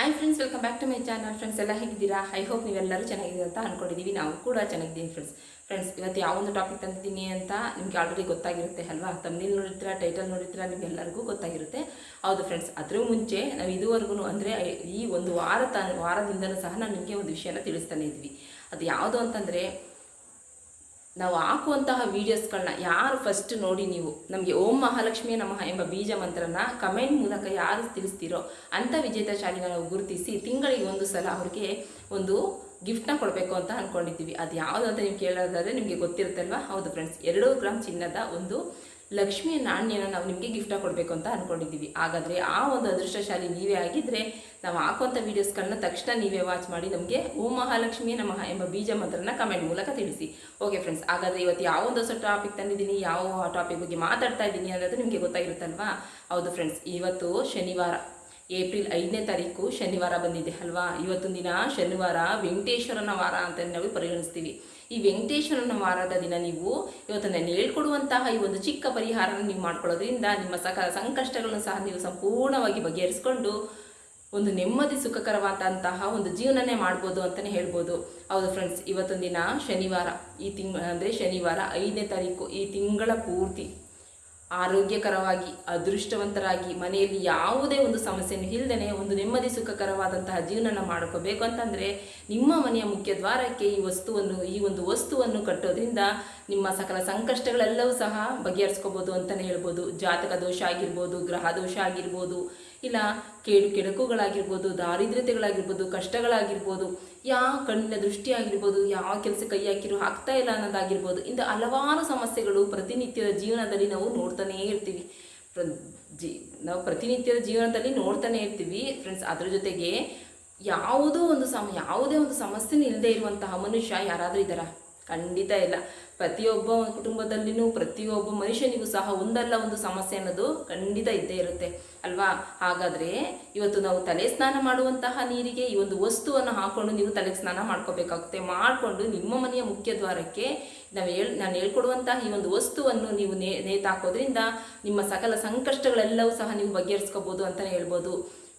Hi friends welcome back to my channel friends ಎಲ್ಲ ಹೇಗಿದ್ದೀರಾ? I hope ನೀವೆಲ್ಲರೂ ಚೆನ್ನಾಗಿದೆ ಅಂತ ಅಂದ್ಕೊಂಡಿದ್ದೀವಿ ನಾವು ಕೂಡ ಚೆನ್ನಾಗಿದ್ದೀವಿ ಫ್ರೆಂಡ್ಸ್ ಫ್ರೆಂಡ್ಸ್ ಇವತ್ತು ಯಾವ ಒಂದು ಟಾಪಿಕ್ ತಂದಿದ್ದೀನಿ ಅಂತ ನಿಮಗೆ ಆಲ್ರೆಡಿ ಗೊತ್ತಾಗಿರುತ್ತೆ ಅಲ್ವಾ? ತಮ್ಮಿಲ್ ನೋಡಿರ್ತೀರಾ ಟೈಟಲ್ ನೋಡಿರ್ತೀರಾ ನಿಮ್ಗೆಲ್ಲರಿಗೂ ಗೊತ್ತಾಗಿರುತ್ತೆ. ಹೌದು ಫ್ರೆಂಡ್ಸ್ ಅದ್ರ ಮುಂಚೆ ನಾವು ಇದುವರೆಗೂ ಅಂದರೆ ಈ ಒಂದು ವಾರ ತ ವಾರದಿಂದಲೂ ಸಹ ನಾನು ನಿಮಗೆ ಒಂದು ವಿಷಯನ ತಿಳಿಸ್ತಾನೆ ಇದ್ವಿ. ಅದು ಯಾವುದು ಅಂತಂದರೆ ನಾವು ಹಾಕುವಂತಹ ವೀಡಿಯೋಸ್ಗಳನ್ನ ಯಾರು ಫಸ್ಟ್ ನೋಡಿ ನೀವು? ನಮಗೆ ಓಂ ಮಹಾಲಕ್ಷ್ಮಿಯ ನಮಃ ಎಂಬ ಬೀಜ ಮಂತ್ರನ ಕಮೆಂಟ್ ಮೂಲಕ ಯಾರು ತಿಳಿಸ್ತೀರೋ ಅಂಥ ವಿಜೇತ ಶಾಲಿಗಳನ್ನು ಗುರುತಿಸಿ ತಿಂಗಳಿಗೆ ಒಂದು ಸಲ ಅವ್ರಿಗೆ ಒಂದು ಗಿಫ್ಟ್ನ ಕೊಡಬೇಕು ಅಂತ ಅಂದ್ಕೊಂಡಿದ್ದೀವಿ ಅದು ಯಾವುದು ಅಂತ ನೀವು ಕೇಳೋದಾದರೆ ನಿಮಗೆ ಗೊತ್ತಿರುತ್ತಲ್ವಾ? ಹೌದು ಫ್ರೆಂಡ್ಸ್ ಎರಡು ಗ್ರಾಮ್ ಚಿನ್ನದ ಒಂದು ಲಕ್ಷ್ಮಿಯ ನಾಣ್ಯನ ನಾವು ನಿಮಗೆ ಗಿಫ್ಟ್ ಕೊಡಬೇಕು ಅಂತ ಅಂದ್ಕೊಂಡಿದ್ದೀವಿ ಹಾಗಾದರೆ ಆ ಒಂದು ಅದೃಷ್ಟಶಾಲಿ ನೀವೇ ಆಗಿದ್ದರೆ ನಾವು ಹಾಕುವಂಥ ವೀಡಿಯೋಸ್ಗಳನ್ನ ತಕ್ಷಣ ನೀವೇ ವಾಚ್ ಮಾಡಿ ನಮಗೆ ಓಂ ಮಹಾಲಕ್ಷ್ಮಿ ನಮಃ ಎಂಬ ಬೀಜ ಮಂತ್ರನ ಕಮೆಂಟ್ ಮೂಲಕ ತಿಳಿಸಿ. ಓಕೆ ಫ್ರೆಂಡ್ಸ್ ಹಾಗಾದರೆ ಇವತ್ತು ಯಾವ ಒಂದು ಹೊಸ ಟಾಪಿಕ್ ತಂದಿದ್ದೀನಿ, ಯಾವ ಟಾಪಿಕ್ ಬಗ್ಗೆ ಮಾತಾಡ್ತಾ ಇದ್ದೀನಿ ಅನ್ನೋದು ನಿಮಗೆ ಗೊತ್ತಾಗಿರುತ್ತಲ್ವಾ? ಹೌದು ಫ್ರೆಂಡ್ಸ್ ಇವತ್ತು ಶನಿವಾರ. ಏಪ್ರಿಲ್ ಐದನೇ ತಾರೀಕು ಶನಿವಾರ ಬಂದಿದೆ ಅಲ್ವಾ? ಇವತ್ತೊಂದು ದಿನ ಶನಿವಾರ, ವೆಂಕಟೇಶ್ವರನ ವಾರ ಅಂತ ನಾವು ಪರಿಗಣಿಸ್ತೀವಿ. ಈ ವೆಂಕಟೇಶ್ವರನ ವಾರದ ದಿನ ನೀವು ಇವತ್ತು ನಾನು ಹೇಳ್ಕೊಡುವಂತಹ ಈ ಒಂದು ಚಿಕ್ಕ ಪರಿಹಾರನ ನೀವು ಮಾಡ್ಕೊಳ್ಳೋದ್ರಿಂದ ನಿಮ್ಮ ಸಕ, ಸಂಕಷ್ಟಗಳನ್ನು ಸಹ ನೀವು ಸಂಪೂರ್ಣವಾಗಿ ಬಗೆಹರಿಸ್ಕೊಂಡು ಒಂದು ನೆಮ್ಮದಿ ಸುಖಕರವಾದಂತಹ ಒಂದು ಜೀವನನೇ ಮಾಡ್ಬೋದು ಅಂತಲೇ ಹೇಳ್ಬೋದು. ಹೌದು ಫ್ರೆಂಡ್ಸ್ ಇವತ್ತೊಂದು ದಿನ ಶನಿವಾರ. ಈ ತಿಂಗಳ ಅಂದರೆ ಶನಿವಾರ ಐದನೇ ತಾರೀಕು, ಈ ತಿಂಗಳ ಪೂರ್ತಿ. ಆರೋಗ್ಯಕರವಾಗಿ, ಅದೃಷ್ಟವಂತರಾಗಿ, ಮನೆಯಲ್ಲಿ ಯಾವುದೇ ಒಂದು ಸಮಸ್ಯೆಯನ್ನು ಇಲ್ಲದೇ ಒಂದು ನೆಮ್ಮದಿ ಸುಖಕರವಾದಂತಹ ಜೀವನನ ಮಾಡ್ಕೋಬೇಕು ಅಂತಂದರೆ ನಿಮ್ಮ ಮನೆಯ ಮುಖ್ಯ ದ್ವಾರಕ್ಕೆ ಈ ವಸ್ತುವನ್ನು, ಈ ಒಂದು ವಸ್ತುವನ್ನು ಕಟ್ಟೋದ್ರಿಂದ ನಿಮ್ಮ ಸಕಲ ಸಂಕಷ್ಟಗಳೆಲ್ಲವೂ ಸಹ ಬಗೆಹರಿಸ್ಕೋಬೋದು ಅಂತಲೇ ಹೇಳ್ಬೋದು. ಜಾತಕ ದೋಷ ಆಗಿರ್ಬೋದು, ಗ್ರಹ ದೋಷ ಆಗಿರ್ಬೋದು ಇಲ್ಲ, ಕೇಡು ಕೆಡಕುಗಳಾಗಿರ್ಬೋದು ದಾರಿದ್ರ್ಯತೆಗಳಾಗಿರ್ಬೋದು, ಕಷ್ಟಗಳಾಗಿರ್ಬೋದು ಯಾವ ಕಣ್ಣಿನ ದೃಷ್ಟಿ ಆಗಿರ್ಬೋದು ಯಾವ ಕೆಲಸ ಕೈ ಹಾಕಿರೋ ಆಗ್ತಾ ಇಲ್ಲ ಅನ್ನೋದಾಗಿರ್ಬೋದು ಇಂಥ ಹಲವಾರು ಸಮಸ್ಯೆಗಳು ಪ್ರತಿನಿತ್ಯದ ಜೀವನದಲ್ಲಿ ನಾವು ನೋಡ್ತಾನೇ ಇರ್ತೀವಿ. ಜಿ, ನಾವು ಪ್ರತಿನಿತ್ಯದ ಜೀವನದಲ್ಲಿ ನೋಡ್ತಾನೆ ಇರ್ತೀವಿ. ಫ್ರೆಂಡ್ಸ್, ಅದ್ರ ಜೊತೆಗೆ ಯಾವುದೋ ಒಂದು ಸಮ, ಯಾವುದೇ ಒಂದು ಸಮಸ್ಯೆನೂ ಇಲ್ಲದೆ ಇರುವಂತಹ ಮನುಷ್ಯ ಯಾರಾದರೂ ಇದ್ದಾರಾ? ಖಂಡಿತ ಇಲ್ಲ. ಪ್ರತಿಯೊಬ್ಬ ಕುಟುಂಬದಲ್ಲಿನೂ ಪ್ರತಿಯೊಬ್ಬ ಮನುಷ್ಯನಿಗೂ ಸಹ ಒಂದಲ್ಲ ಒಂದು ಸಮಸ್ಯೆ ಅನ್ನೋದು ಖಂಡಿತ ಇದ್ದೇ ಇರುತ್ತೆ. ಅಲ್ವಾ? ಹಾಗಾದರೆ ಇವತ್ತು ನಾವು ತಲೆ ಸ್ನಾನ ಮಾಡುವಂತಹ ನೀರಿಗೆ ಈ ಒಂದು ವಸ್ತುವನ್ನು ಹಾಕೊಂಡು ನೀವು ತಲೆಗೆ ಸ್ನಾನ ಮಾಡ್ಕೋಬೇಕಾಗುತ್ತೆ. ಮಾಡಿಕೊಂಡು ನಿಮ್ಮ ಮನೆಯ ಮುಖ್ಯ ದ್ವಾರಕ್ಕೆ ನಾವು ಹೇಳ್, ನಾನು ಹೇಳ್ಕೊಡುವಂತಹ ಈ ಒಂದು ವಸ್ತುವನ್ನು ನೀವು ನೇ, ನೇತಾಕೋದ್ರಿಂದ ನಿಮ್ಮ ಸಕಲ ಸಂಕಷ್ಟಗಳೆಲ್ಲವೂ ಸಹ ನೀವು ಬಗೆಹರಿಸ್ಕೋಬೋದು ಅಂತಲೇ ಹೇಳ್ಬೋದು.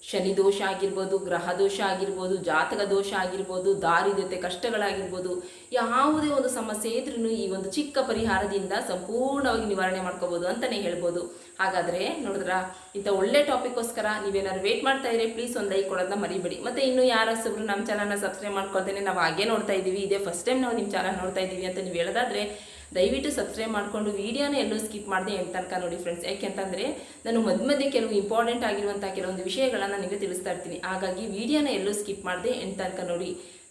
ಶನಿ ದೋಷ ಆಗಿರ್ಬೋದು ಗ್ರಹ ದೋಷ ಆಗಿರ್ಬೋದು, ಜಾತಕ ದೋಷ ಆಗಿರ್ಬೋದು ದಾರಿದ್ರ್ಯತೆ ಕಷ್ಟಗಳಾಗಿರ್ಬೋದು, ಯಾವುದೇ ಒಂದು ಸಮಸ್ಯೆ ಇದ್ರೂ ಈ ಒಂದು ಚಿಕ್ಕ ಪರಿಹಾರದಿಂದ ಸಂಪೂರ್ಣವಾಗಿ ನಿವಾರಣೆ ಮಾಡ್ಕೋಬೋದು ಅಂತಲೇ ಹೇಳ್ಬೋದು. ಹಾಗಾದರೆ ನೋಡಿದ್ರ, ಇಂಥ ಒಳ್ಳೆ ಟಾಪಿಕ್ಗೋಸ್ಕರ ನೀವೇನಾದ್ರು ವೇಟ್ ಮಾಡ್ತಾ ಇದ್ರೆ ಪ್ಲೀಸ್ ಒಂದು ಲೈಕ್ ಕೊಡೋದನ್ನ ಮರಿಬೇಡಿ. ಮತ್ತು ಇನ್ನೂ ಯಾರೊಬ್ಬರು ನಮ್ಮ ಚಾನಲ್ನ ಸಬ್ಸ್ಕ್ರೈಬ್ ಮಾಡ್ಕೊಳ್ತೇನೆ ನಾವು ಹಾಗೆ ನೋಡ್ತಾ ಇದ್ದೀವಿ ಇದೇ ಫಸ್ಟ್ ಟೈಮ್ ನಾವು ನಿಮ್ಮ ಚಾನಲ್ ನೋಡ್ತಾ ಇದ್ದೀವಿ ಅಂತ ನೀವು ಹೇಳೋದಾದ್ರೆ ದಯವಿಟ್ಟು ಸಬ್ಸ್ಕ್ರೈಬ್ ಮಾಡಿಕೊಂಡು ವೀಡಿಯೋನ ಎಲ್ಲೂ ಸ್ಕಿಪ್ ಮಾಡಿದೆ ಎಂತ ತನಕ ನೋಡಿ ಫ್ರೆಂಡ್ಸ್ ಯಾಕೆಂತಂದರೆ ನಾನು ಮಧ್ಯ ಮಧ್ಯೆ ಕೆಲವು ಇಂಪಾರ್ಟೆಂಟ್ ಆಗಿರುವಂಥ ಕೆಲವೊಂದು ವಿಷಯಗಳನ್ನು ನಿಮಗೆ ತಿಳಿಸ್ತಾ ಇರ್ತೀನಿ. ಹಾಗಾಗಿ ವಿಡಿಯೋನ ಎಲ್ಲೂ ಸ್ಕಿಪ್ ಮಾಡಿದೆ ಎಂತ ತನಕ ನೋಡಿ.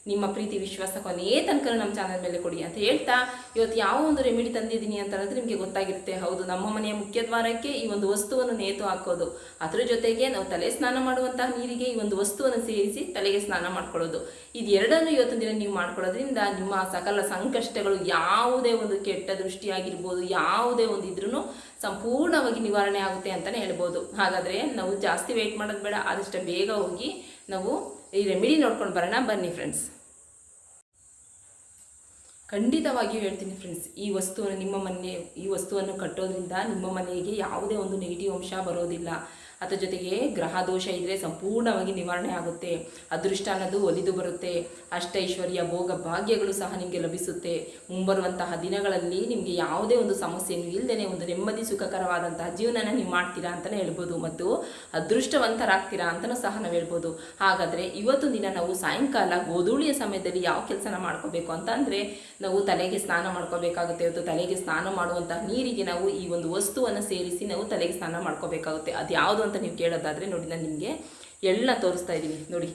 ನಿಮ್ಮ ಪ್ರೀತಿ, ವಿಶ್ವಾಸ ಕೊನೆಯೇ ತನಕ ನಮ್ಮ ಚಾನಲ್ ಮೇಲೆ ಕೊಡಿ ಅಂತ ಹೇಳ್ತಾ, ಇವತ್ತು ಯಾವ ಒಂದು ರೆಮಿಡಿ ತಂದಿದ್ದೀನಿ ಅಂತ ಅನ್ನೋದು ನಿಮಗೆ ಗೊತ್ತಾಗಿರುತ್ತೆ. ಹೌದು, ನಮ್ಮ ಮನೆಯ ಮುಖ್ಯ ದ್ವಾರಕ್ಕೆ ಈ ಒಂದು ವಸ್ತುವನ್ನು ನೇತು ಹಾಕೋದು. ಅದರ ಜೊತೆಗೆ ನಾವು ತಲೆ ಸ್ನಾನ ಮಾಡುವಂತಹ ನೀರಿಗೆ ಈ ಒಂದು ವಸ್ತುವನ್ನು ಸೇರಿಸಿ ತಲೆಗೆ ಸ್ನಾನ ಮಾಡ್ಕೊಳ್ಳೋದು. ಇದೆರಡನ್ನು ಇವತ್ತಿನ ದಿನ ನೀವು ಮಾಡ್ಕೊಳ್ಳೋದ್ರಿಂದ ನಿಮ್ಮ ಸಕಲ ಸಂಕಷ್ಟಗಳು ಯಾವುದೇ ಒಂದು ಕೆಟ್ಟ ದೃಷ್ಟಿಯಾಗಿರ್ಬೋದು, ಯಾವುದೇ ಒಂದು ಇದ್ರೂ ಸಂಪೂರ್ಣವಾಗಿ ನಿವಾರಣೆ ಆಗುತ್ತೆ ಅಂತಲೇ ಹೇಳ್ಬೋದು. ಹಾಗಾದರೆ ನಾವು ಜಾಸ್ತಿ ವೆಯ್ಟ್ ಮಾಡೋದು ಬೇಡ, ಆದಷ್ಟು ಬೇಗ ಹೋಗಿ ನಾವು ಈ ರೆಮಿಡಿ ನೋಡ್ಕೊಂಡು ಬರೋಣ, ಬನ್ನಿ ಫ್ರೆಂಡ್ಸ್ ಖಂಡಿತವಾಗಿಯೂ ಹೇಳ್ತೀನಿ ಫ್ರೆಂಡ್ಸ್ ಈ ವಸ್ತುವನ್ನು ನಿಮ್ಮ ಮನೆ, ಈ ವಸ್ತುವನ್ನು ಕಟ್ಟೋದ್ರಿಂದ ನಿಮ್ಮ ಮನೆಗೆ ಯಾವುದೇ ಒಂದು ನೆಗೆಟಿವ್ ಅಂಶ ಬರೋದಿಲ್ಲ. ಅದರ ಜೊತೆಗೆ ಗ್ರಹ ದೋಷ ಇದ್ರೆ ಸಂಪೂರ್ಣವಾಗಿ ನಿವಾರಣೆ ಆಗುತ್ತೆ. ಅದೃಷ್ಟ ಅನ್ನೋದು ಒಲಿದು ಬರುತ್ತೆ. ಅಷ್ಟೈಶ್ವರ್ಯ ಭೋಗ ಭಾಗ್ಯಗಳು ಸಹ ನಿಮಗೆ ಲಭಿಸುತ್ತೆ. ಮುಂಬರುವಂತಹ ದಿನಗಳಲ್ಲಿ ನಿಮಗೆ ಯಾವುದೇ ಒಂದು ಸಮಸ್ಯೆಯನ್ನು ಇಲ್ಲದೇ ಒಂದು ನೆಮ್ಮದಿ ಸುಖಕರವಾದಂತಹ ಜೀವನನ ನೀವು ಮಾಡ್ತೀರಾ ಅಂತಲೇ ಹೇಳ್ಬೋದು. ಮತ್ತು ಅದೃಷ್ಟವಂತರಾಗ್ತೀರಾ ಅಂತಲೂ ಸಹ ನಾವು ಹೇಳ್ಬೋದು. ಹಾಗಾದರೆ ಇವತ್ತು ದಿನ ನಾವು ಸಾಯಂಕಾಲ ಗೋಧೂಳಿಯ ಸಮಯದಲ್ಲಿ ಯಾವ ಕೆಲಸನ ಮಾಡ್ಕೋಬೇಕು ಅಂತ ಅಂದರೆ ನಾವು ತಲೆಗೆ ಸ್ನಾನ ಮಾಡ್ಕೋಬೇಕಾಗುತ್ತೆ. ಇವತ್ತು ತಲೆಗೆ ಸ್ನಾನ ಮಾಡುವಂತಹ ನೀರಿಗೆ ನಾವು ಈ ಒಂದು ವಸ್ತುವನ್ನು ಸೇರಿಸಿ ನಾವು ತಲೆಗೆ ಸ್ನಾನ ಮಾಡ್ಕೋಬೇಕಾಗುತ್ತೆ. ಅದು ಯಾವುದು ಅಂತ ನೀವು ಕೇಳೋದಾದರೆ ನೋಡಿ, ನಾನು ನಿಮಗೆ ಎಳ್ಳ ತೋರಿಸ್ತಾ ಇದ್ದೀನಿ ನೋಡಿ.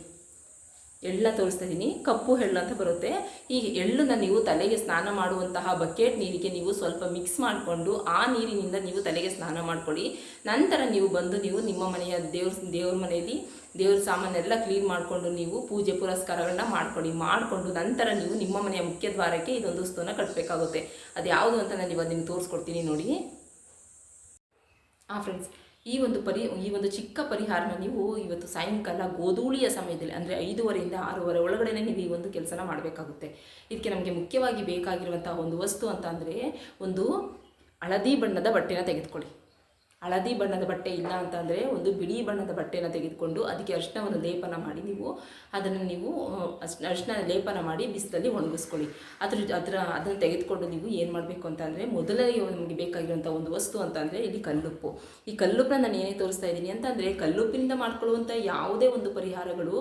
ಎಳ್ಳ ತೋರಿಸ್ತಾ ಇದ್ದೀನಿ ಕಪ್ಪು ಎಳ್ಳು ಅಂತ ಬರುತ್ತೆ. ಈ ಎಳ್ಳನ್ನ ನೀವು ತಲೆಗೆ ಸ್ನಾನ ಮಾಡುವಂತಹ ಬಕೆಟ್ ನೀರಿಗೆ ನೀವು ಸ್ವಲ್ಪ ಮಿಕ್ಸ್ ಮಾಡಿಕೊಂಡು ಆ ನೀರಿನಿಂದ ನೀವು ತಲೆಗೆ ಸ್ನಾನ ಮಾಡ್ಕೊಳ್ಳಿ. ನಂತರ ನೀವು ಬಂದು ನೀವು ನಿಮ್ಮ ಮನೆಯ ದೇವ್ರ ದೇವ್ರ ಮನೆಯಲ್ಲಿ ದೇವ್ರ ಸಾಮಾನೆಲ್ಲ ಕ್ಲೀನ್ ಮಾಡಿಕೊಂಡು ನೀವು ಪೂಜೆ ಪುರಸ್ಕಾರಗಳನ್ನ ಮಾಡ್ಕೊಳ್ಳಿ. ಮಾಡಿಕೊಂಡು ನಂತರ ನೀವು ನಿಮ್ಮ ಮನೆಯ ಮುಖ್ಯ ದ್ವಾರಕ್ಕೆ ಇದೊಂದು ವಸ್ತುವನ್ನ ಕಟ್ಟಬೇಕಾಗುತ್ತೆ ಅದು ಯಾವುದು ಅಂತ ನಾನು ಇವಾಗ ನಿಮ್ಗೆ ತೋರಿಸ್ಕೊಡ್ತೀನಿ ನೋಡಿ. ಹಾಂ ಫ್ರೆಂಡ್ಸ್ ಈ ಒಂದು ಪರಿ, ಈ ಒಂದು ಚಿಕ್ಕ ಪರಿಹಾರನ ನೀವು ಇವತ್ತು ಸಾಯಂಕಾಲ ಗೋಧೂಳಿಯ ಸಮಯದಲ್ಲಿ, ಅಂದರೆ ಐದೂವರೆಯಿಂದ ಆರೂವರೆ ಒಳಗಡೆ ನೀವು ಈ ಒಂದು ಕೆಲಸನ ಮಾಡಬೇಕಾಗುತ್ತೆ. ಇದಕ್ಕೆ ನಮಗೆ ಮುಖ್ಯವಾಗಿ ಬೇಕಾಗಿರುವಂತಹ ಒಂದು ವಸ್ತು ಅಂತ ಒಂದು ಹಳದಿ ಬಣ್ಣದ ಬಟ್ಟೆನ ತೆಗೆದುಕೊಳ್ಳಿ. ಹಳದಿ ಬಣ್ಣದ ಬಟ್ಟೆ ಇಲ್ಲ ಅಂತಂದರೆ ಒಂದು ಬಿಳಿ ಬಣ್ಣದ ಬಟ್ಟೆನ ತೆಗೆದುಕೊಂಡು ಅದಕ್ಕೆ ಅರಿಶಿನವನ್ನು ಲೇಪನ ಮಾಡಿ ನೀವು ಅದನ್ನು ನೀವು ಅರ್ಶಿನ ಲೇಪನ ಮಾಡಿ ಬಿಸಿಲಲ್ಲಿ ಒಣಗಿಸ್ಕೊಳ್ಳಿ. ಅದ್ರ ಅದರ, ಅದನ್ನು ತೆಗೆದುಕೊಂಡು ನೀವು ಏನು ಮಾಡಬೇಕು ಅಂತಂದರೆ ಮೊದಲನೇ ನಮಗೆ ಬೇಕಾಗಿರುವಂಥ ಒಂದು ವಸ್ತು ಅಂತಂದರೆ ಇಲ್ಲಿ ಕಲ್ಲುಪ್ಪು. ಈ ಕಲ್ಲುಪ್ಪನ್ನ ನಾನು ಏನೇ ತೋರಿಸ್ತಾ ಇದ್ದೀನಿ ಅಂತಂದರೆ ಕಲ್ಲುಪ್ಪಿನಿಂದ ಮಾಡ್ಕೊಳ್ಳುವಂಥ ಯಾವುದೇ ಒಂದು ಪರಿಹಾರಗಳು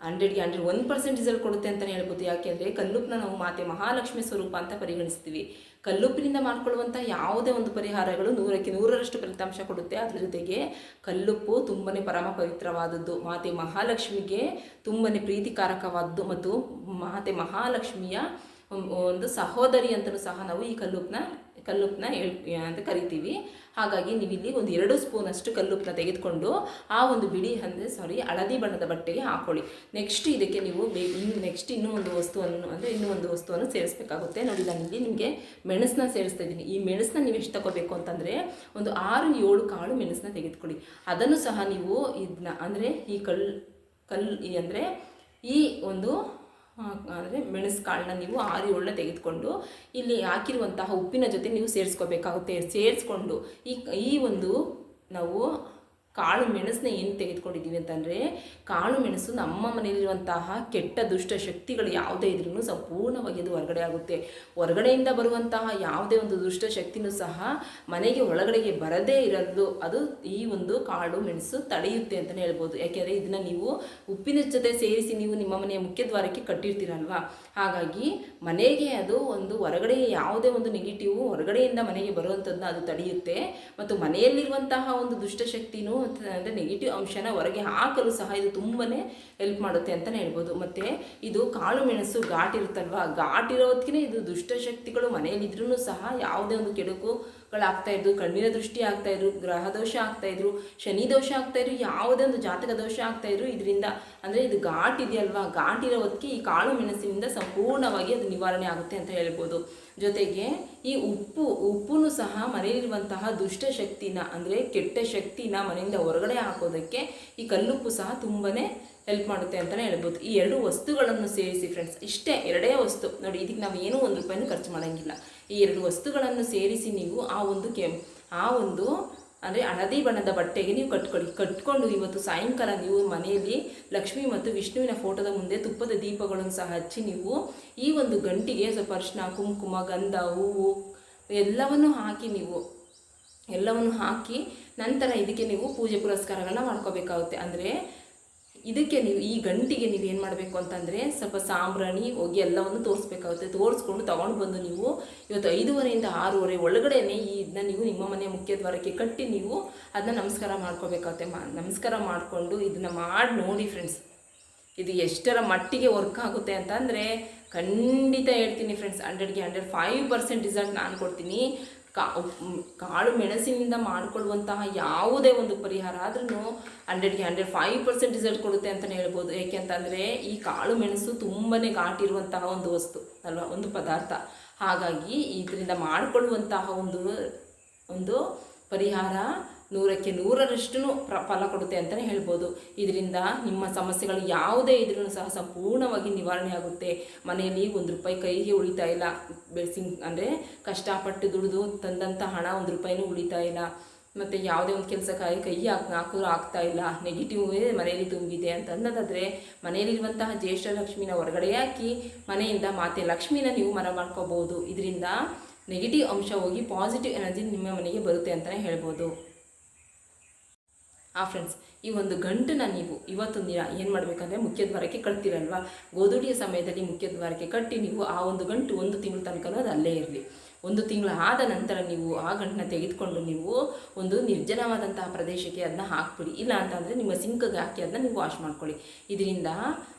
ಹಂಡ್ರೆಡ್ಗೆ ಹಂಡ್ರೆಡ್ ಒನ್ ಪರ್ಸೆಂಟ್ ರಿಸಲ್ಟ್ ಕೊಡುತ್ತೆ ಅಂತಲೇ ಹೇಳ್ಬೋದು. ಯಾಕೆಂದರೆ ಕಲ್ಲುಪ್ಪನ ನಾವು ಮಾತೆ ಮಹಾಲಕ್ಷ್ಮಿ ಸ್ವರೂಪ ಅಂತ ಪರಿಗಣಿಸ್ತೀವಿ. ಕಲ್ಲುಪ್ಪಿನಿಂದ ಮಾಡಿಕೊಳ್ಳುವಂಥ ಯಾವುದೇ ಒಂದು ಪರಿಹಾರಗಳು ನೂರಕ್ಕೆ ನೂರರಷ್ಟು ಫಲಿತಾಂಶ ಕೊಡುತ್ತೆ. ಅದ್ರ ಜೊತೆಗೆ ಕಲ್ಲುಪ್ಪು ತುಂಬನೇ ಪರಮ ಪವಿತ್ರವಾದದ್ದು. ಮಾತೆ ಮಹಾಲಕ್ಷ್ಮಿಗೆ ತುಂಬನೇ ಪ್ರೀತಿಕಾರಕವಾದದ್ದು ಮತ್ತು ಮಾತೆ ಮಹಾಲಕ್ಷ್ಮಿಯ ಒಂದು ಸಹೋದರಿ ಅಂತಲೂ ಸಹ ನಾವು ಈ ಕಲ್ಲುಪ್ಪನ್ನ ಕಲ್ಲುಪ್ಪನ್ನ ಹೇಳ್ ಅಂತ ಕರಿತೀವಿ. ಹಾಗಾಗಿ ನೀವು ಇಲ್ಲಿ ಒಂದು ಎರಡು ಸ್ಪೂನಷ್ಟು ಕಲ್ಲುಪ್ಪನ್ನ ತೆಗೆದುಕೊಂಡು ಆ ಒಂದು ಬಿಳಿ ಅಂದರೆ ಸಾರಿ ಹಳದಿ ಬಣ್ಣದ ಬಟ್ಟೆಗೆ ಹಾಕೊಳ್ಳಿ. ನೆಕ್ಸ್ಟ್ ಇದಕ್ಕೆ ನೀವು ಬೇ ಇನ್ನು ನೆಕ್ಸ್ಟ್ ಇನ್ನೂ ಒಂದು ವಸ್ತುವನ್ನು, ಅಂದರೆ ಇನ್ನೂ ಒಂದು ವಸ್ತುವನ್ನು ಸೇರಿಸಬೇಕಾಗುತ್ತೆ. ನೋಡಿ ಇಲ್ಲಿ ನಿಮಗೆ ಮೆಣಸನ್ನ ಸೇರಿಸ್ತಾ ಇದ್ದೀನಿ. ಈ ಮೆಣಸನ್ನ ನೀವು ಎಷ್ಟು ತಗೋಬೇಕು ಅಂತಂದರೆ ಒಂದು ಆರು, ಏಳು ಕಾಳು ಮೆಣಸನ್ನ ತೆಗೆದುಕೊಳ್ಳಿ. ಅದನ್ನು ಸಹ ನೀವು ಇದನ್ನ ಅಂದರೆ ಈ ಕಲ್ ಕಲ್ ಅಂದರೆ ಈ ಒಂದು ಅಂದರೆ ಮೆಣಸು ಕಾಳನ್ನ ನೀವು ಆರಿ ಒಳ್ಳೆ ತೆಗೆದುಕೊಂಡು ಇಲ್ಲಿ ಹಾಕಿರುವಂತಹ ಉಪ್ಪಿನ ಜೊತೆ ನೀವು ಸೇರಿಸ್ಕೋಬೇಕಾಗುತ್ತೆ. ಸೇರಿಸ್ಕೊಂಡು ಈ ಈ ಒಂದು ನಾವು ಕಾಳು ಮೆಣಸನ್ನ ಏನು ತೆಗೆದುಕೊಂಡಿದ್ದೀವಿ ಅಂತಂದರೆ, ಕಾಳು ಮೆಣಸು ನಮ್ಮ ಮನೆಯಲ್ಲಿರುವಂತಹ ಕೆಟ್ಟ ದುಷ್ಟ ಶಕ್ತಿಗಳು ಯಾವುದೇ ಇದ್ರೂ ಸಂಪೂರ್ಣವಾಗಿ ಅದು ಹೊರಗಡೆ ಆಗುತ್ತೆ. ಹೊರಗಡೆಯಿಂದ ಬರುವಂತಹ ಯಾವುದೇ ಒಂದು ದುಷ್ಟ ಶಕ್ತಿನೂ ಸಹ ಮನೆಗೆ ಒಳಗಡೆಗೆ ಬರದೇ ಇರಲು ಅದು ಈ ಒಂದು ಕಾಳು ಮೆಣಸು ತಡೆಯುತ್ತೆ ಅಂತಲೇ ಹೇಳ್ಬೋದು. ಯಾಕೆಂದರೆ ಇದನ್ನು ನೀವು ಉಪ್ಪಿನ ಜೊತೆ ಸೇರಿಸಿ ನೀವು ನಿಮ್ಮ ಮನೆಯ ಮುಖ್ಯ ದ್ವಾರಕ್ಕೆ ಕಟ್ಟಿರ್ತೀರಲ್ವಾ? ಹಾಗಾಗಿ ಮನೆಗೆ ಅದು ಒಂದು ಹೊರಗಡೆ ಯಾವುದೇ ಒಂದು ನೆಗೆಟಿವ್ ಹೊರಗಡೆಯಿಂದ ಮನೆಗೆ ಬರುವಂಥದ್ದನ್ನ ಅದು ತಡೆಯುತ್ತೆ. ಮತ್ತು ಮನೆಯಲ್ಲಿರುವಂತಹ ಒಂದು ದುಷ್ಟಶಕ್ತಿನೂ ಅಂದರೆ ನೆಗೆಟಿವ್ ಅಂಶನ ಹೊರಗೆ ಹಾಕಲು ಸಹ ಇದು ತುಂಬಾ ಹೆಲ್ಪ್ ಮಾಡುತ್ತೆ ಅಂತಲೇ ಹೇಳ್ಬೋದು. ಮತ್ತು ಇದು ಕಾಳು ಮೆಣಸು ಘಾಟ್ ಘಾಟಿರೋದಕ್ಕಿಂತ ಇದು ದುಷ್ಟಶಕ್ತಿಗಳು ಮನೆಯಲ್ಲಿದ್ರೂ ಸಹ ಯಾವುದೇ ಒಂದು ಕೆಡುಕುಗಳಾಗ್ತಾ ಇದ್ರು, ಕಣ್ಣಿನ ದೃಷ್ಟಿ ಆಗ್ತಾ ಇದ್ರು, ಗ್ರಹ ದೋಷ ಆಗ್ತಾ ಇದ್ರು, ಶನಿ ದೋಷ ಆಗ್ತಾ ಇದ್ರು, ಯಾವುದೇ ಒಂದು ಜಾತಕ ದೋಷ ಆಗ್ತಾ ಇದ್ರು ಇದರಿಂದ ಅಂದರೆ ಇದು ಘಾಟ್ ಇದೆಯಲ್ವಾ? ಘಾಟ್ ಇರೋದಕ್ಕೆ ಈ ಕಾಳು ಮೆಣಸಿನಿಂದ ಸಂಪೂರ್ಣವಾಗಿ ಅದು ನಿವಾರಣೆ ಆಗುತ್ತೆ ಅಂತ ಹೇಳ್ಬೋದು. ಜೊತೆಗೆ ಈ ಉಪ್ಪು ಉಪ್ಪು ಸಹ ಮನೆಯಲ್ಲಿರುವಂತಹ ದುಷ್ಟ ಶಕ್ತಿನ, ಅಂದರೆ ಕೆಟ್ಟ ಶಕ್ತಿನ ಮನೆಯಿಂದ ಹೊರಗಡೆ ಹಾಕೋದಕ್ಕೆ ಈ ಕಲ್ಲುಪ್ಪು ಸಹ ತುಂಬಾ ಹೆಲ್ಪ್ ಮಾಡುತ್ತೆ ಅಂತಲೇ ಹೇಳ್ಬೋದು. ಈ ಎರಡು ವಸ್ತುಗಳನ್ನು ಸೇರಿಸಿ ಫ್ರೆಂಡ್ಸ್ ಇಷ್ಟೇ ಎರಡೇ ವಸ್ತು. ನೋಡಿ, ಇದಕ್ಕೆ ನಾವು ಏನೂ ಒಂದು ರೂಪಾಯಿನೂ ಖರ್ಚು ಮಾಡೋಂಗಿಲ್ಲ. ಈ ಎರಡು ವಸ್ತುಗಳನ್ನು ಸೇರಿಸಿ ನೀವು ಆ ಒಂದು ಕೆ ಆ ಒಂದು ಅಂದರೆ ಹಳದಿ ಬಣ್ಣದ ಬಟ್ಟೆಗೆ ನೀವು ಕಟ್ಕೊಳ್ಳಿ ಕಟ್ಕೊಂಡು ಇವತ್ತು ಸಾಯಂಕಾಲ ನೀವು ಮನೆಯಲ್ಲಿ ಲಕ್ಷ್ಮಿ ಮತ್ತು ವಿಷ್ಣುವಿನ ಫೋಟೋದ ಮುಂದೆ ತುಪ್ಪದ ದೀಪಗಳನ್ನು ಸಹ ಹಚ್ಚಿ ನೀವು ಈ ಒಂದು ಗಂಟಿಗೆ ಸ್ವಲ್ಪ ಅರಿಶಿನ, ಕುಂಕುಮ, ಗಂಧ, ಹೂವು ಎಲ್ಲವನ್ನು ಹಾಕಿ ನೀವು, ಎಲ್ಲವನ್ನು ಹಾಕಿ ನಂತರ ಇದಕ್ಕೆ ನೀವು ಪೂಜೆ ಪುರಸ್ಕಾರಗಳನ್ನ ಮಾಡ್ಕೋಬೇಕಾಗುತ್ತೆ. ಅಂದರೆ ಇದಕ್ಕೆ ನೀವು ಈ ಗಂಟಿಗೆ ನೀವು ಏನು ಮಾಡಬೇಕು ಅಂತಂದರೆ ಸ್ವಲ್ಪ ಸಾಂಬ್ರಾಣಿ, ಹೋಗಿ ಎಲ್ಲವನ್ನು ತೋರಿಸ್ಬೇಕಾಗುತ್ತೆ. ತೋರಿಸ್ಕೊಂಡು ತೊಗೊಂಡು ಬಂದು ನೀವು ಇವತ್ತು ಐದೂವರೆಯಿಂದ ಆರೂವರೆ ಒಳಗಡೆನೆ ಈ ಇದನ್ನ ನೀವು ನಿಮ್ಮ ಮನೆಯ ಮುಖ್ಯ ದ್ವಾರಕ್ಕೆ ಕಟ್ಟಿ ನೀವು ಅದನ್ನ ನಮಸ್ಕಾರ ಮಾಡ್ಕೋಬೇಕಾಗುತ್ತೆ. ನಮಸ್ಕಾರ ಮಾಡಿಕೊಂಡು ಇದನ್ನು ಮಾಡಿ ನೋಡಿ ಫ್ರೆಂಡ್ಸ್ ಇದು ಎಷ್ಟರ ಮಟ್ಟಿಗೆ ವರ್ಕ್ ಆಗುತ್ತೆ ಅಂತಂದರೆ ಖಂಡಿತ ಹೇಳ್ತೀನಿ ಫ್ರೆಂಡ್ಸ್ ಹಂಡ್ರೆಡ್ಗೆ ಹಂಡ್ರೆಡ್ ಫೈವ್ ಪರ್ಸೆಂಟ್ ರಿಸಲ್ಟ್ ನಾನು ಕೊಡ್ತೀನಿ. ಕಾ ಕಾಳು ಮೆಣಸಿನಿಂದ ಮಾಡಿಕೊಳ್ಳುವಂತಹ ಯಾವುದೇ ಒಂದು ಪರಿಹಾರ ಆದ್ರೂ ಹಂಡ್ರೆಡ್ಗೆ ಹಂಡ್ರೆಡ್ ಫೈವ್ ಪರ್ಸೆಂಟ್ ರಿಸಲ್ಟ್ ಕೊಡುತ್ತೆ ಅಂತಲೇ ಹೇಳ್ಬೋದು. ಏಕೆಂತಂದರೆ ಈ ಕಾಳು ಮೆಣಸು ತುಂಬನೇ ಘಾಟಿರುವಂತಹ ಒಂದು ವಸ್ತು, ಅಲ್ವಾ? ಒಂದು ಪದಾರ್ಥ. ಹಾಗಾಗಿ ಇದರಿಂದ ಮಾಡಿಕೊಳ್ಳುವಂತಹ ಒಂದು ಒಂದು ಪರಿಹಾರ ನೂರಕ್ಕೆ ನೂರರಷ್ಟು ಪ್ರ, ಫಲ ಕೊಡುತ್ತೆ ಅಂತಲೇ ಹೇಳ್ಬೋದು. ಇದರಿಂದ ನಿಮ್ಮ ಸಮಸ್ಯೆಗಳು ಯಾವುದೇ ಇದ್ರೂ ಸಹ ಸಂಪೂರ್ಣವಾಗಿ ನಿವಾರಣೆ ಆಗುತ್ತೆ. ಮನೆಯಲ್ಲಿ ಒಂದು ರೂಪಾಯಿ ಕೈಗೆ ಉಳಿತಾ ಇಲ್ಲ. ಬೆಳೆಸಿಂಗ್ ಅಂದರೆ ಕಷ್ಟಪಟ್ಟು ದುಡಿದು ತಂದಂಥ ಹಣ ಒಂದು ರೂಪಾಯಿನೂ ಉಳಿತಾ ಇಲ್ಲ. ಮತ್ತು ಯಾವುದೇ ಒಂದು ಕೆಲಸ ಕೈ ಕೈ ಹಾಕಿ, ಹಾಕಿದ್ರು ಆಗ್ತಾ ಇಲ್ಲ. ನೆಗೆಟಿವ್ ಮನೆಯಲ್ಲಿ ತುಂಬಿದೆ ಅಂತ ಅನ್ನೋದಾದರೆ ಮನೆಯಲ್ಲಿರುವಂತಹ ಜ್ಯೇಷ್ಠ ಲಕ್ಷ್ಮಿನ ಹೊರಗಡೆ ಹಾಕಿ ಮನೆಯಿಂದ ಮಾತೆ ಲಕ್ಷ್ಮಿನ ನೀವು ಮರ ಮಾಡ್ಕೋಬೋದು ಇದರಿಂದ ನೆಗೆಟಿವ್ ಅಂಶ ಹೋಗಿ ಪಾಸಿಟಿವ್ ಎನರ್ಜಿ ನಿಮ್ಮ ಮನೆಗೆ ಬರುತ್ತೆ ಅಂತಲೇ ಹೇಳ್ಬೋದು. ಆ ಫ್ರೆಂಡ್ಸ್ ಈ ಒಂದು ಗಂಟನ್ನು ನೀವು ಇವತ್ತೊಂದು ದಿನ ಏನು ಮಾಡಬೇಕಂದ್ರೆ ಮುಖ್ಯದ್ವಾರಕ್ಕೆ ಕಟ್ತೀರಲ್ವಾ? ಗೋಧುಡಿಯ ಸಮಯದಲ್ಲಿ ಮುಖ್ಯದ್ವಾರಕ್ಕೆ ಕಟ್ಟಿ ನೀವು ಆ ಒಂದು ಗಂಟು ಒಂದು ತಿಂಗಳ ತನಕ ಅದು ಅಲ್ಲೇ ಇರಲಿ. ಒಂದು ತಿಂಗಳು ಆದ ನಂತರ ನೀವು ಆ ಗಂಟನ್ನ ತೆಗೆದುಕೊಂಡು ನೀವು ಒಂದು ನಿರ್ಜನವಾದಂತಹ ಪ್ರದೇಶಕ್ಕೆ ಅದನ್ನ ಹಾಕ್ಬಿಡಿ. ಇಲ್ಲ ಅಂತಂದರೆ ನಿಮ್ಮ ಸಿಂಕ್ಗೆ ಹಾಕಿ ಅದನ್ನ ನೀವು ವಾಶ್ ಮಾಡ್ಕೊಳ್ಳಿ. ಇದರಿಂದ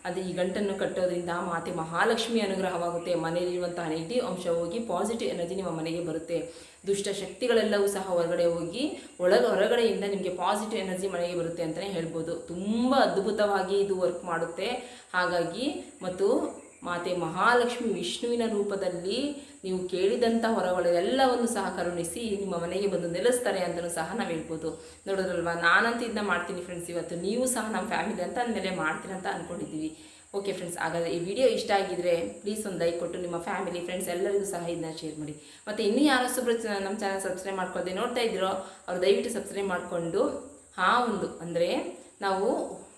ಅದು ಈ ಗಂಟನ್ನು ಕಟ್ಟೋದ್ರಿಂದ ಮಾತೆ ಮಹಾಲಕ್ಷ್ಮಿ ಅನುಗ್ರಹವಾಗುತ್ತೆ. ಮನೆಯಲ್ಲಿರುವಂತಹ ನೆಗೆಟಿವ್ ಅಂಶ ಹೋಗಿ ಪಾಸಿಟಿವ್ ಎನರ್ಜಿ ನಿಮ್ಮ ಮನೆಗೆ ಬರುತ್ತೆ. ದುಷ್ಟ ಶಕ್ತಿಗಳೆಲ್ಲವೂ ಸಹ ಹೊರಗಡೆ ಹೋಗಿ ಒಳಗ ಹೊರಗಡೆಯಿಂದ ನಿಮಗೆ ಪಾಸಿಟಿವ್ ಎನರ್ಜಿ ಮನೆಗೆ ಬರುತ್ತೆ ಅಂತಲೇ ಹೇಳ್ಬೋದು. ತುಂಬ ಅದ್ಭುತವಾಗಿ ಇದು ವರ್ಕ್ ಮಾಡುತ್ತೆ. ಹಾಗಾಗಿ ಮತ್ತು ಮಾತೆ ಮಹಾಲಕ್ಷ್ಮಿ ವಿಷ್ಣುವಿನ ರೂಪದಲ್ಲಿ ನೀವು ಕೇಳಿದಂಥ ಹೊರಗಳೆಲ್ಲವನ್ನು ಸಹ ಕರುಣಿಸಿ ನಿಮ್ಮ ಮನೆಗೆ ಬಂದು ನೆಲೆಸ್ತಾರೆ ಅಂತಲೂ ಸಹ ನಾವು ಹೇಳ್ಬೋದು. ನೋಡೋದ್ರಲ್ವಾ? ನಾನಂತ ಇದನ್ನ ಮಾಡ್ತೀನಿ ಫ್ರೆಂಡ್ಸ್ ಇವತ್ತು ನೀವು ಸಹ ನಮ್ಮ ಫ್ಯಾಮಿಲಿ ಅಂತ ಅಂದಮೇಲೆ ಮಾಡ್ತೀರಂತ ಅಂದ್ಕೊಂಡಿದ್ದೀವಿ ಓಕೆ ಫ್ರೆಂಡ್ಸ್ ಹಾಗಾದರೆ ಈ ವಿಡಿಯೋ ಇಷ್ಟ ಆಗಿದ್ರೆ ಪ್ಲೀಸ್ ಒಂದು ಲೈಕ್ ಕೊಟ್ಟು ನಿಮ್ಮ ಫ್ಯಾಮಿಲಿ ಫ್ರೆಂಡ್ಸ್ ಎಲ್ಲರಿಗೂ ಸಹ ಇದನ್ನ ಶೇರ್ ಮಾಡಿ. ಮತ್ತು ಇನ್ನೂ ಯಾರು ಸುಬ್ರು ನಮ್ಮ ಚಾನಲ್ ಸಬ್ಸ್ಕ್ರೈಬ್ ಮಾಡ್ಕೊಳ್ದೆ ನೋಡ್ತಾ ಇದ್ದೀರೋ ಅವ್ರು ದಯವಿಟ್ಟು ಸಬ್ಸ್ಕ್ರೈಬ್ ಮಾಡಿಕೊಂಡು, ಆ ಒಂದು, ಅಂದರೆ ನಾವು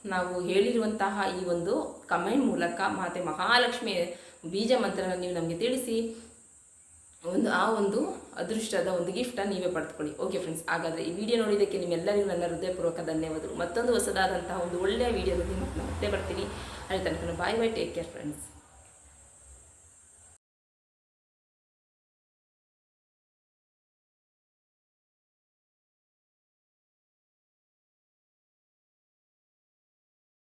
ನಾವು ಹೇಳಿರುವಂತಹ ಈ ಒಂದು ಕಮೆಂಟ್ ಮೂಲಕ ಮಾತೆ ಮಹಾಲಕ್ಷ್ಮಿ ಬೀಜ ಮಂತ್ರನ ನೀವು ನಮಗೆ ತಿಳಿಸಿ ಒಂದು ಆ ಒಂದು ಅದೃಷ್ಟದ ಒಂದು ಗಿಫ್ಟನ್ನು ನೀವೇ ಪಡೆದುಕೊಳ್ಳಿ. ಓಕೆ ಫ್ರೆಂಡ್ಸ್ ಹಾಗಾದರೆ ಈ ವಿಡಿಯೋ ನೋಡಿದ್ದಕ್ಕೆ ನಿಮ್ಮೆಲ್ಲರಿಗೂ ನನ್ನ ಹೃದಯಪೂರ್ವಕ ಧನ್ಯವಾದಗಳು. ಮತ್ತೊಂದು ಹೊಸದಾದಂತಹ ಒಂದು ಒಳ್ಳೆಯ ವಿಡಿಯೋದಲ್ಲಿ ಮತ್ತೆ ಬರ್ತೀನಿ. ಅಲ್ಲಿ ತನಕ bye bye take care friends